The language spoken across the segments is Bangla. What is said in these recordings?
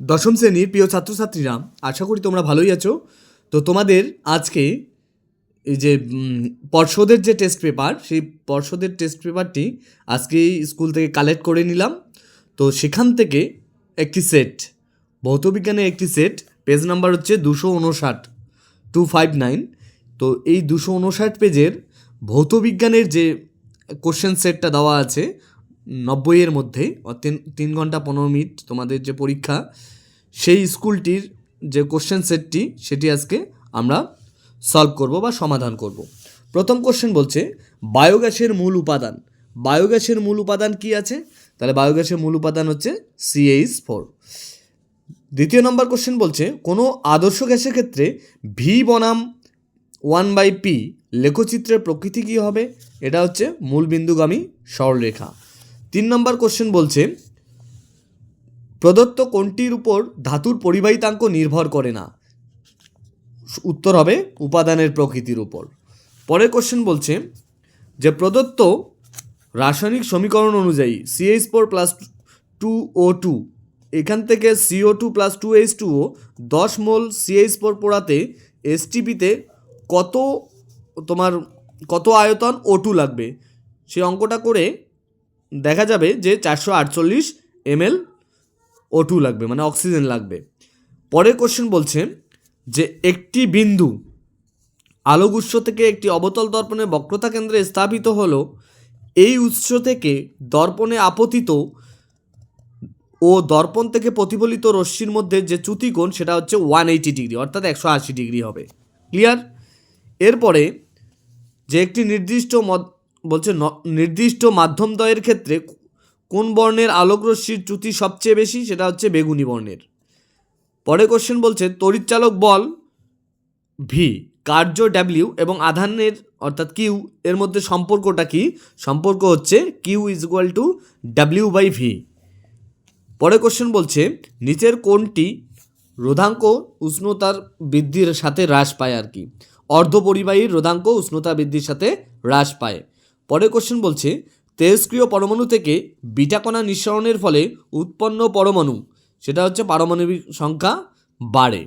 দশম শ্রেণির প্রিয় ছাত্রছাত্রীরা, আশা করি তোমরা ভালোই আছো। তো তোমাদের আজকে এই যে পর্ষদের যে টেস্ট পেপার সেই পর্ষদের টেস্ট পেপারটি আজকেই স্কুল থেকে কালেক্ট করে নিলাম। তো সেখান থেকে একটি সেট ভৌতবিজ্ঞানের একটি সেট পেজ নাম্বার হচ্ছে দুশো উনষাট টু ফাইভ নাইন তো এই দুশো উনষাট পেজের ভৌতবিজ্ঞানের যে কোশ্চেন সেটটা দেওয়া আছে নব্বইয়ের মধ্যে তিন তিন ঘণ্টা পনেরো মিনিট তোমাদের যে পরীক্ষা, সেই স্কুলটির যে কোশ্চেন সেটটি সেটি আজকে আমরা সলভ করব বা সমাধান করব। প্রথম কোশ্চেন বলছে বায়োগ্যাসের মূল উপাদান। বায়োগ্যাসের মূল উপাদান কি আছে? তাহলে বায়োগ্যাসের মূল উপাদান হচ্ছে সিএইচ ফোর দ্বিতীয় নম্বর কোশ্চেন বলছে, কোনো আদর্শ গ্যাসের ক্ষেত্রে ভি বনাম ওয়ান বাই পি লেখচিত্রের প্রকৃতি কী হবে? এটা হচ্ছে মূল বিন্দুগামী সরলরেখা। তিন নম্বর কোশ্চেন বলছে, প্রদত্ত কোনটির উপর ধাতুর পরিবাহিতাঙ্ক নির্ভর করে না? উত্তর হবে উপাদানের প্রকৃতির উপর। পরের কোশ্চেন বলছে, যে প্রদত্ত রাসায়নিক সমীকরণ অনুযায়ী CH four plus two O two এখান থেকে CO two plus two H two O দশ মোল সিএইচ ফোর পোড়াতে এসটিপিতে কত তোমার, কত আয়তন ও টু লাগবে? সেই অঙ্কটা করে দেখা যাবে যে চারশো আটচল্লিশ এমএল ও টু লাগবে মানে অক্সিজেন লাগবে। পরের কোশ্চেন বলছে যে একটি বিন্দু আলোক উৎস থেকে একটি অবতল দর্পণে বক্রতা কেন্দ্রে স্থাপিত হলো, এই উৎস থেকে দর্পণে আপতিত ও দর্পণ থেকে প্রতিফলিত রশ্মির মধ্যে যে চ্যুতিকোণ সেটা হচ্ছে ওয়ান এইটি ডিগ্রি অর্থাৎ একশো আশি ডিগ্রি হবে। ক্লিয়ার এরপরে যে একটি নির্দিষ্ট বলছে নির্দিষ্ট মাধ্যমদ্বয়ের ক্ষেত্রে কোন বর্ণের আলোকরশ্মির চ্যুতি সবচেয়ে বেশি? সেটা হচ্ছে বেগুনি বর্ণের। পরে কোশ্চেন বলছে তড়িৎচালক বল ভি কার্য ডাব্লিউ এবং আধানের, অর্থাৎ কিউ এর মধ্যে সম্পর্কটা কি? সম্পর্ক হচ্ছে Q is equal to W by V পরে কোশ্চেন বলছে, নিচের কোনটি রোধাঙ্ক উষ্ণতার বৃদ্ধির সাথে হ্রাস পায় আর কি। অর্ধপরিবাহীর রোধাঙ্ক উষ্ণতা বৃদ্ধির সাথে হ্রাস পায়। পরে কোশ্চেন বলছে, তেজস্ক্রিয় পরমাণু থেকে বিটাকণা নিঃসরণের ফলে উৎপন্ন পরমাণু, সেটা হচ্ছে পারমাণবিক সংখ্যা বাড়ে।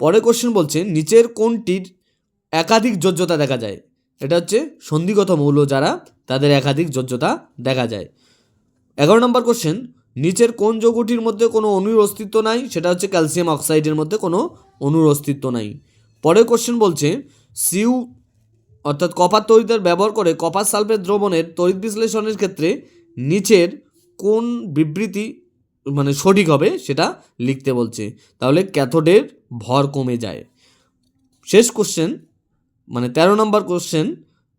পরের কোশ্চেন বলছে, নিচের কোনটির একাধিক যোজ্যতা দেখা যায়, এটা হচ্ছে সন্ধিগত মৌল যারা তাদের একাধিক যোজ্যতা দেখা যায়। এগারো নম্বর কোশ্চেন নিচের কোন যৌগটির মধ্যে কোনো অণুর অস্তিত্ব নাই, সেটা হচ্ছে ক্যালসিয়াম অক্সাইডের মধ্যে কোনো অণুর অস্তিত্ব নাই। পরের কোশ্চেন বলছে, সিউ অর্থাৎ কপার তড়িতের ব্যবহার করে কপার সালফেট দ্রবণের তড়িৎ বিশ্লেষণের ক্ষেত্রে নিচের কোন বিবৃতি মানে সঠিক হবে সেটা লিখতে বলছে। তাহলে ক্যাথোডের ভর কমে যায়। শেষ কোশ্চেন মানে তেরো নম্বর কোশ্চেন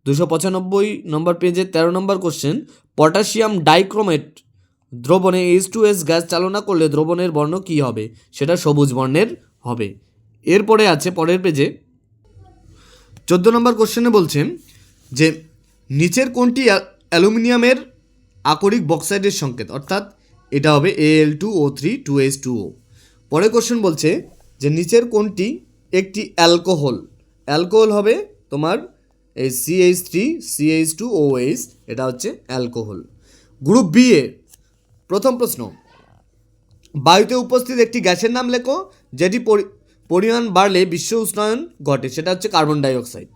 দুশো পঁচানব্বই নম্বর পেজে তেরো নম্বর কোশ্চেন পটাশিয়াম ডাইক্রোমেট দ্রবণে এইচ টু এস গ্যাস চালনা করলে দ্রবণের বর্ণ কী হবে? সেটা সবুজ বর্ণের হবে। এরপরে আছে পরের পেজে চোদ্দ নম্বর কোশ্চেনে বলছেন যে, নিচের কোনটি অ্যালুমিনিয়ামের আকরিক বক্সাইডের সংকেত? অর্থাৎ এটা হবে A L two O three two H two O পরে কোশ্চেন বলছে যে, নিচের কোনটি একটি অ্যালকোহল? অ্যালকোহল হবে তোমার এই CH three CH two O H এটা হচ্ছে অ্যালকোহল। গ্রুপ বি এ প্রথম প্রশ্ন, বায়ুতে উপস্থিত একটি গ্যাসের নাম লেখো, যেটি পরিমাণ বাড়লে বিশ্ব উষ্ণায়ন ঘটে, সেটা হচ্ছে কার্বন ডাইঅক্সাইড।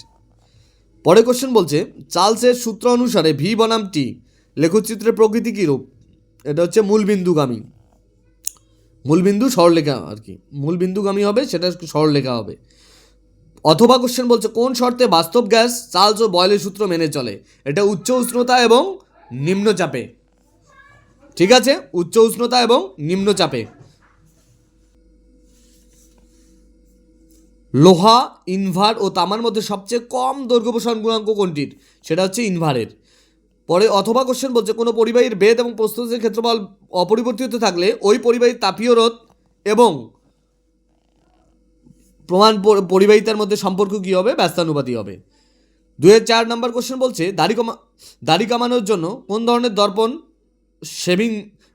পরে কোশ্চেন বলছে, চার্লসের সূত্র অনুসারে ভি বনাম টি লেখচিত্রের প্রকৃতি কী রূপ এটা হচ্ছে মূলবিন্দুগামী। মূলবিন্দু সরলরেখা আর কি। মূলবিন্দুগামী হবে, সেটা সরলরেখা হবে। অথবা কোশ্চেন বলছে, কোন শর্তে বাস্তব গ্যাস চার্লস ও বয়লের সূত্র মেনে চলে? এটা উচ্চ উষ্ণতা এবং নিম্নচাপে। ঠিক আছে? উচ্চ উষ্ণতা এবং নিম্নচাপে। লোহা, ইনভার ও তামার মধ্যে সবচেয়ে কম দৈর্ঘ্য প্রসারণ গুণাঙ্ক কোনটির? সেটা হচ্ছে ইনভারের। পরে অথবা কোশ্চেন বলছে, কোনো পরিবাহীর বেদ এবং প্রস্তুতের ক্ষেত্রফল অপরিবর্তিত থাকলে ওই পরিবাহীর তাপীয় রোধ এবং প্রমাণ পরিবাহিতার মধ্যে সম্পর্ক কী হবে? ব্যস্তানুপাতি হবে। দুয়ের চার নম্বর কোশ্চেন বলছে, দাড়ি কমা দাড়ি কামানোর জন্য কোন ধরনের দর্পণ শেভিং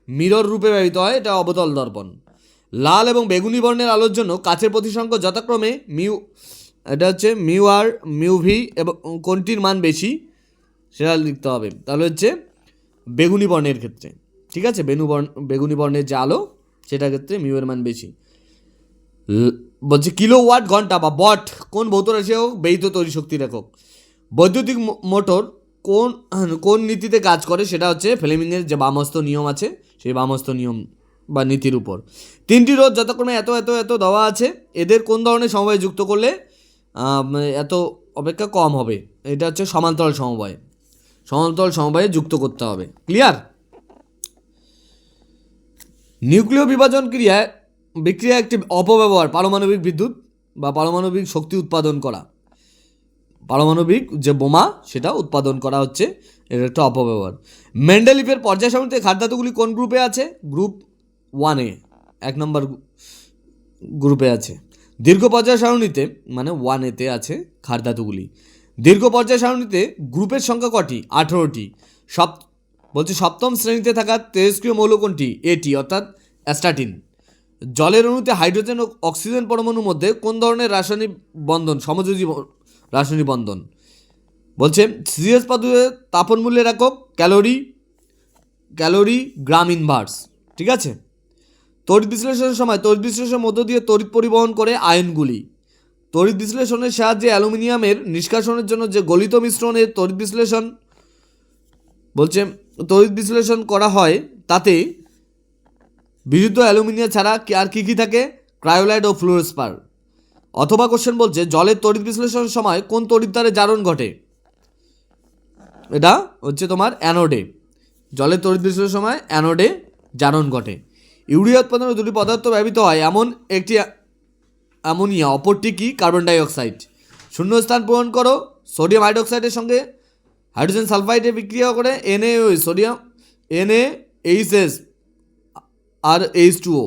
মিরর রূপে ব্যবহৃত হয়? এটা অবতল দর্পণ। লাল এবং বেগুনি বর্ণের আলোর জন্য কাচের প্রতিসংখ্য যথাক্রমে মিউ, এটা হচ্ছে মিউ আর, মিউ ভি এবং কোনটির মান বেশি সেটা লিখতে হবে। তাহলে হচ্ছে বেগুনি বর্ণের ক্ষেত্রে, ঠিক আছে? বেনু বর্ণ, বেগুনি বর্ণের যে আলো, সেটার ক্ষেত্রে মিউয়ের মান বেশি। বলছে কিলো ওয়াট ঘণ্টা বা বট, কোন ভৌত রাশি হোক ব্যয়িত তৈরি শক্তি একক বৈদ্যুতিক মোটর কোন কোন নীতিতে কাজ করে সেটা হচ্ছে ফ্লেমিংয়ের যে বামস্ত নিয়ম আছে, সেই বামস্ত নিয়ম বা নীতির উপর। তিনটি রোধ যথাক্রমে এত এত এত দেওয়া আছে। এদের কোন ধরনের সমবায় যুক্ত করলে মানে এত অপেক্ষা কম হবে? এটা হচ্ছে সমান্তরাল সমবায়। সমান্তরাল সমবায়ে যুক্ত করতে হবে। ক্লিয়ার নিউক্লিয় বিভাজন ক্রিয়ায় বিক্রিয়া একটি অপব্যবহার, পারমাণবিক বিদ্যুৎ বা পারমাণবিক শক্তি উৎপাদন করা। পারমাণবিক যে বোমা, সেটা উৎপাদন করা হচ্ছে। এর একটা অপব্যবহার। মেন্ডেলিফের পর্যায় সারণীতে খাদ্যাতগুলি কোন গ্রুপে আছে? গ্রুপ ওয়ানে, এক নম্বর গ্রুপে আছে। দীর্ঘ পর্যায় সারণীতে মানে ওয়ান এতে আছে খাদ্যাতগুলি দীর্ঘ পর্যায় সারণীতে গ্রুপের সংখ্যা কটি? আঠেরোটি। সপ বলছে সপ্তম শ্রেণীতে থাকা তেজস্ক্রিয় মৌল কোনটি এটি, অর্থাৎ অ্যাস্টাটিন। জলের অণুতে হাইড্রোজেন ও অক্সিজেন পরমাণুর মধ্যে কোন ধরনের রাসায়নিক বন্ধন, সমযোজী রাসায়নিক বন্ধন? বলছে সিরিয়াস পদ্ধতিতে তাপন মূল্যের একক ক্যালোরি ক্যালোরি গ্রাম ইনভার্স। ঠিক আছে? তড়িৎ বিশ্লেষণের সময়, তড়িৎ বিশ্লেষণের মধ্য দিয়ে তড়িৎ পরিবহন করে আয়নগুলি। তড়িৎ বিশ্লেষণের সাহায্যে অ্যালুমিনিয়ামের নিষ্কাশনের জন্য যে গলিত মিশ্রণের তড়িৎ বিশ্লেষণ বলছে, তড়িৎ বিশ্লেষণ করা হয়, তাতে বিশুদ্ধ অ্যালুমিনিয়াম ছাড়া আর কী কী থাকে? ক্রায়োলাইড ও ফ্লুরোস্পার অথবা কোশ্চেন বলছে, জলের তড়িৎ বিশ্লেষণের সময় কোন তড়িৎদ্বারে জারণ ঘটে? এটা হচ্ছে তোমার অ্যানোডে। জলের তড়িৎ বিশ্লেষণের সময় অ্যানোডে জারণ ঘটে। ইউরিয়া উৎপাদনে দুটি পদার্থ ব্যবহৃত হয়, এমন একটি অ্যামোনিয়া, অপরটি কি? কার্বন ডাই অক্সাইড শূন্যস্থান পূরণ করো, সোডিয়াম হাইড্রোক্সাইডের সঙ্গে হাইড্রোজেন সালফাইডে বিক্রিয়া করে এনএ সোডিয়াম এনএ এইচএস আর এইচ টু ও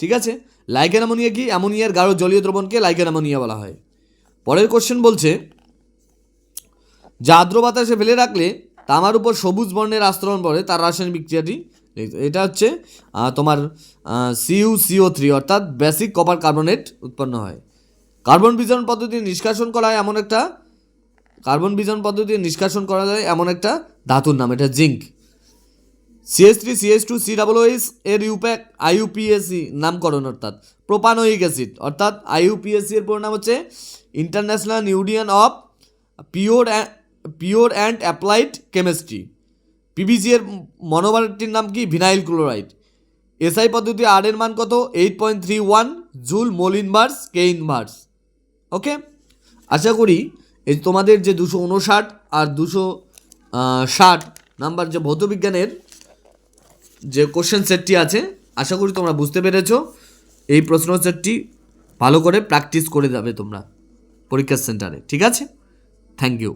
ঠিক আছে? লাইকেন অ্যামোনিয়া কি? অ্যামোনিয়ার গাঢ় জলীয় দ্রবণকে লাইকেন অ্যামোনিয়া বলা হয়। পরের কোশ্চেন বলছে, যা আর্দ্র বাতাসে ফেলে রাখলে তামার উপর সবুজ বর্ণের আস্তরণ পড়ে, তার রাসায়নিক বিক্রিয়াটি এটা হচ্ছে তোমার সিইউ সিও থ্রি অর্থাৎ বেসিক কপার কার্বনেট উৎপন্ন হয়। কার্বন বিজন পদ্ধতি নিষ্কাশন করা হয় এমন একটা কার্বন বিজন পদ্ধতি নিষ্কাশন করা যায় এমন একটা ধাতুর নাম, এটা zinc. CS three CS two C double OS এর ইউপ্যাক আইইউপিএসসি নামকরণ অর্থাৎ প্রোপানোইক অ্যাসিড, অর্থাৎ আইইউপিএসসি এর পুরো নাম হচ্ছে international union of pure pure and applied chemistry PVC এর মনোমারটির নাম কি? Vinyl chloride. এসআই পদ্ধতি আর এর মান কত? Eight point three one joule mole inverse K inverse okay? আশা করি এই তোমাদের যে দুশো উনষাট আর দুশো ষাট নাম্বার যে ভৌতবিজ্ঞানের যে কোশ্চেন সেটটি আছে, আশা করি তোমরা বুঝতে পেরেছ। এই প্রশ্ন সেটটি ভালো করে প্র্যাকটিস করে যাবে তোমরা পরীক্ষার সেন্টারে ঠিক আছে? Thank you